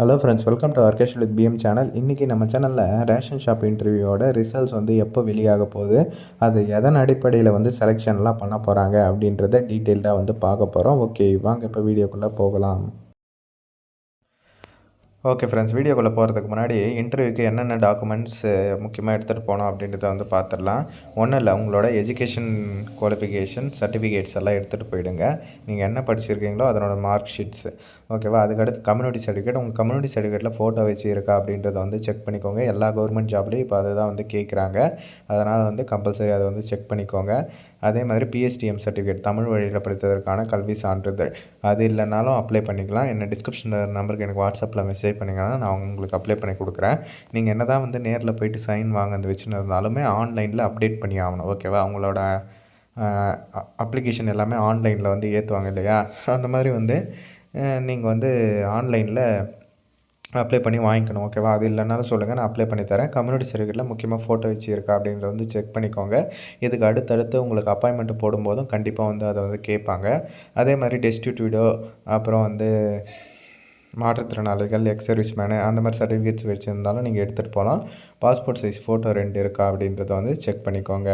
Hello friends welcome to Arkesh with PM channel இன்றைக்கி நம்ம சேனலில் ரேஷன் ஷாப் இன்டர்வியூவோட ரிசல்ட்ஸ் வந்து எப்போ வெளியாக போகுது அது எதன் அடிப்படையில் வந்து செலெக்ஷன்லாம் பண்ண போகிறாங்க அப்படின்றத டீட்டெயில்டாக வந்து பார்க்க போகிறோம் ஓகே வாங்க இப்போ வீடியோக்குள்ளே போகலாம். ஓகே ஃப்ரெண்ட்ஸ் வீடியோக்குள்ளே போகிறதுக்கு முன்னாடி இன்டர்வியூக்கு என்னென்ன டாக்குமெண்ட்ஸ் முக்கியமாக எடுத்துகிட்டு போனோம் அப்படின்றத வந்து பார்த்துடலாம் ஒன்றும் இல்லை உங்களோட எஜுகேஷன் குவாலிஃபிகேஷன் சர்டிஃபிகேட்ஸ் எல்லாம் எடுத்துகிட்டு போயிடுங்க. நீங்கள் என்ன படிச்சிருக்கீங்களோ அதனோட மார்க் ஷீட்ஸு ஓகேவா அதுக்கடுத்து கம்யூனிட்டி சர்டிஃபிகேட் உங்கள் கம்யூனிட்டி சர்டிஃபிகேட்டில் ஃபோட்டோ வச்சு இருக்கா அப்படின்றத வந்து செக் பண்ணிக்கோங்க. எல்லா கவர்மெண்ட் ஜாப்லேயும் இப்போ அதை தான் வந்து கேட்குறாங்க அதனால் வந்து கம்பல்சரி அதை வந்து செக் பண்ணிக்கோங்க. அதே மாதிரி பிஎஸ்டிஎம் சர்டிஃபிகேட் தமிழ் வழியில் படித்ததற்கான கல்வி சான்றிதழ். அது இல்லைனாலும் அப்ளை பண்ணிக்கலாம். என்ன டிஸ்கிரிப்ஷனில் நம்பருக்கு எனக்கு வாட்ஸ்அப்பில் மெசேஜ் பண்ணிங்கன்னா நான் உங்களுக்கு அப்ளை பண்ணி கொடுக்குறேன். நீங்கள் என்ன தான் வந்து நேரில் போயிட்டு சைன் வாங்க வச்சுன்னு இருந்தாலுமே ஆன்லைனில் அப்டேட் பண்ணி ஆகணும். ஓகேவா அவங்களோட அப்ளிகேஷன் எல்லாமே ஆன்லைனில் வந்து ஏற்றுவாங்க இல்லையா? அந்த மாதிரி வந்து நீங்கள் வந்து ஆன்லைனில் அப்ளை பண்ணி வாங்கிக்கணும் ஓகேவா அது இல்லைனாலும் சொல்லுங்கள் நான் அப்ளை பண்ணி தரேன். கம்யூனிட்டி சர்டிஃபிகேட்டில் முக்கியமாக ஃபோட்டோ வச்சு இருக்கா அப்படின்றத வந்து செக் பண்ணிக்கோங்க. இதுக்கு அடுத்தடுத்து உங்களுக்கு அப்பாயின்மெண்ட் போடும்போதும் கண்டிப்பாக வந்து அதை வந்து கேட்பாங்க. அதே மாதிரி டெஸ்டிடியூடோ அப்புறம் வந்து மாற்றுத்திறனாளிகள் எக்ஸ் சர்வீஸ் மேனு அந்த மாதிரி சர்டிஃபிகேட்ஸ் வச்சுருந்தாலும் நீங்கள் எடுத்துகிட்டு போகலாம். பாஸ்போர்ட் சைஸ் ஃபோட்டோ ரெண்டு இருக்கா அப்படின்றத வந்து செக் பண்ணிக்கோங்க.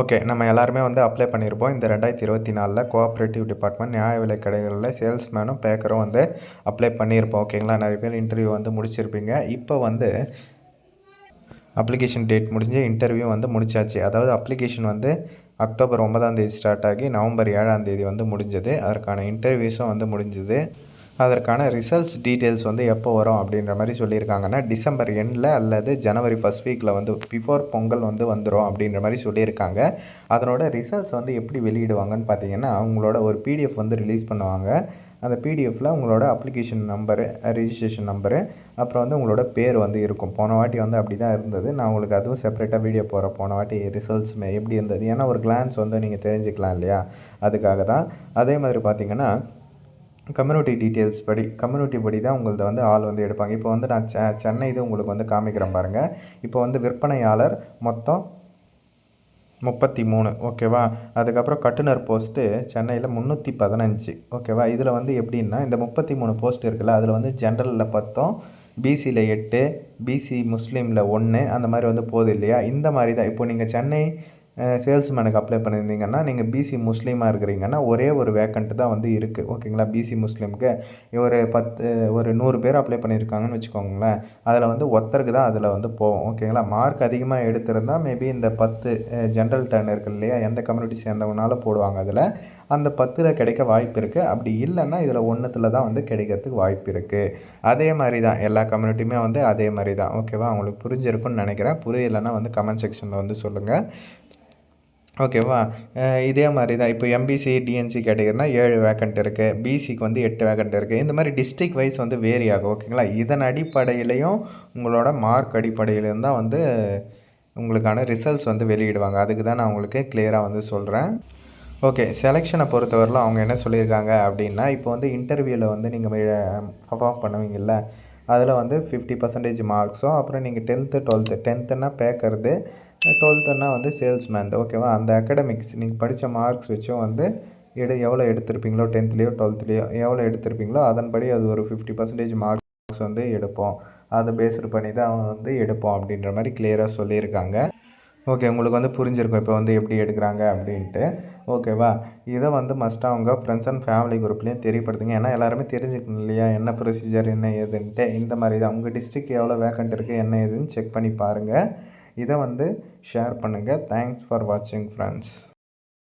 ஓகே நம்ம எல்லாருமே வந்து அப்ளை பண்ணியிருப்போம் இந்த ரெண்டாயிரத்தி இருபத்தி நாலில் கோஆப்ரேட்டிவ் டிபார்ட்மெண்ட் நியாய விலை கடைகளில் சேல்ஸ்மேனும் பேக்கரும் வந்து அப்ளை பண்ணியிருப்போம் ஓகேங்களா நிறைய பேர் இன்டர்வியூ வந்து முடிச்சிருப்பீங்க. இப்போ வந்து அப்ளிகேஷன் டேட் முடிஞ்சு இன்டர்வியூ வந்து முடிச்சாச்சு. அதாவது அப்ளிகேஷன் வந்து அக்டோபர் ஒன்பதாம் தேதி ஸ்டார்ட் ஆகி நவம்பர் ஏழாம் தேதி வந்து முடிஞ்சது. அதற்கான இன்டர்வியூஸும் வந்து முடிஞ்சது. அதற்கான ரிசல்ட்ஸ் டீட்டெயில்ஸ் வந்து எப்போ வரும் அப்படின்ற மாதிரி சொல்லியிருக்காங்கன்னா டிசம்பர் எண்டில் அல்லது ஜனவரி ஃபஸ்ட் வீக்கில் வந்து பிஃபோர் பொங்கல் வந்து வந்துடும் அப்படின்ற மாதிரி சொல்லியிருக்காங்க. அதனோட ரிசல்ட்ஸ் வந்து எப்படி வெளியிடுவாங்கன்னு பார்த்தீங்கன்னா அவங்களோட ஒரு பிடிஎஃப் வந்து ரிலீஸ் பண்ணுவாங்க. அந்த பிடிஎஃப்பில் உங்களோட அப்ளிகேஷன் நம்பரு ரிஜிஸ்ட்ரேஷன் நம்பரு அப்புறம் வந்து உங்களோட பேர் வந்து இருக்கும். போன வாட்டி வந்து அப்படி தான் இருந்தது. நான் உங்களுக்கு அதுவும் செப்பரேட்டாக வீடியோ போகிறேன் போன வாட்டி ரிசல்ட்ஸுமே எப்படி இருந்தது? ஏன்னா ஒரு கிளான்ஸ் வந்து நீங்கள் தெரிஞ்சுக்கலாம் இல்லையா? அதுக்காக தான். அதே மாதிரி பார்த்திங்கன்னா கம்யூனிட்டி டீட்டெயில்ஸ் படி கம்யூனிட்டி படி தான் உங்களது வந்து ஆள் வந்து எடுப்பாங்க. இப்போ வந்து நான் செ சென்னை இது உங்களுக்கு வந்து காமிக்கிறேன் பாருங்கள் இப்போ வந்து விற்பனையாளர் மொத்தம் முப்பத்தி மூணு ஓகேவா? அதுக்கப்புறம் கட்டுனர் போஸ்ட்டு சென்னையில் முந்நூற்றி பதினஞ்சு ஓகேவா? இதில் வந்து எப்படின்னா இந்த முப்பத்தி மூணு போஸ்ட் இருக்குல்ல அதில் வந்து ஜென்ரலில் பத்தோம் பிசியில் எட்டு பிசி முஸ்லீமில் ஒன்று அந்த மாதிரி வந்து போகுது இல்லையா? இந்த மாதிரி தான் இப்போ நீங்கள் சென்னை சேல்ஸ்மேனுக்கு அப்ளை பண்ணியிருந்தீங்கன்னா நீங்கள் பிசி முஸ்லீமாக இருக்கிறீங்கன்னா ஒரே ஒரு வேக்கண்ட்டு தான் வந்து இருக்குது ஓகேங்களா? பிசி முஸ்லீமுக்கு ஒரு பத்து ஒரு நூறு பேர் அப்ளை பண்ணியிருக்காங்கன்னு வச்சுக்கோங்களேன். அதில் வந்து ஒத்தருக்கு தான் அதில் வந்து போகும். ஓகேங்களா? மார்க் அதிகமாக எடுத்திருந்தால் மேபி இந்த பத்து ஜென்ரல் டர்ன் இருக்குது இல்லையா? எந்த கம்யூனிட்டி சேர்ந்தவனாலும் போடுவாங்க அதில். அந்த பத்தில் கிடைக்க வாய்ப்பு இருக்குது அப்படி இல்லைன்னா இதில் ஒன்றுத்தில் தான் வந்து கிடைக்கிறதுக்கு வாய்ப்பு இருக்குது அதே மாதிரி தான். எல்லா கம்யூனிட்டியுமே வந்து அதே மாதிரி தான். ஓகேவா? அவங்களுக்கு புரிஞ்சிருக்குன்னு நினைக்கிறேன். புரியலைன்னா வந்து கமெண்ட் செக்ஷனில் வந்து சொல்லுங்கள் ஓகேவா? இதே மாதிரி தான் இப்போ எம்பிசி டிஎன்சி கேட்டகிரினா ஏழு வேக்கண்ட் இருக்குது பிசிக்கு வந்து எட்டு வேக்கண்ட் இருக்குது இந்த மாதிரி டிஸ்ட்ரிக் வைஸ் வந்து வேரி ஆகும். ஓகேங்களா? இதன் அடிப்படையிலையும் உங்களோட மார்க் அடிப்படையிலையும் தான் வந்து உங்களுக்கான ரிசல்ட்ஸ் வந்து வெளியிடுவாங்க. அதுக்கு தான் நான் உங்களுக்கு கிளியராக வந்து சொல்கிறேன் ஓகே செலெக்ஷனை பொறுத்தவரையிலும் அவங்க என்ன சொல்லியிருக்காங்க அப்படின்னா இப்போ வந்து இன்டர்வியூவில் வந்து நீங்கள் பர்ஃபார்ம் பண்ணுவீங்கள்ல அதில் வந்து ஃபிஃப்டி பர்சன்டேஜ் மார்க்ஸும் அப்புறம் நீங்கள் டென்த்து டுவெல்த்து டென்த்துன்னா பேக்கிறது டுவெல்த்துன்னா வந்து சேல்ஸ்மேன். ஓகேவா? அந்த அகடமிக்ஸ் நீங்கள் படித்த மார்க்ஸ் வச்சும் வந்து எடு எவ்வளோ எடுத்திருப்பீங்களோ டென்த்லேயோ டுவெல்த்லேயோ எவ்வளோ எடுத்திருப்பீங்களோ அதன்படி அது ஒரு ஃபிஃப்டி பர்சன்டேஜ் மார்க்ஸ் வந்து எடுப்போம். அதை பேஸ்டு பண்ணி தான் அவன் வந்து எடுப்போம் அப்படின்ற மாதிரி கிளியராக சொல்லியிருக்காங்க. ஓகே உங்களுக்கு வந்து புரிஞ்சிருக்கும் இப்போ வந்து எப்படி எடுக்கிறாங்க அப்படின்ட்டு. ஓகேவா? இதை வந்து மஸ்ட்டாக அவங்க ஃப்ரெண்ட்ஸ் அண்ட் ஃபேமிலி குரூப்லேயும் தெரியப்படுத்துங்க. ஏன்னா எல்லாருமே தெரிஞ்சுக்கணும் இல்லையா? என்ன ப்ரொசீஜர் என்ன ஏதுன்ட்டு. இந்த மாதிரி தான். உங்கள் டிஸ்ட்ரிக் எவ்வளோ வேக்கண்ட் இருக்குது என்ன ஏதுன்னு செக் பண்ணி பாருங்கள் இதை வந்து ஷேர் பண்ணுங்கள் தேங்க்ஸ் ஃபார் வாட்சிங் ஃப்ரெண்ட்ஸ்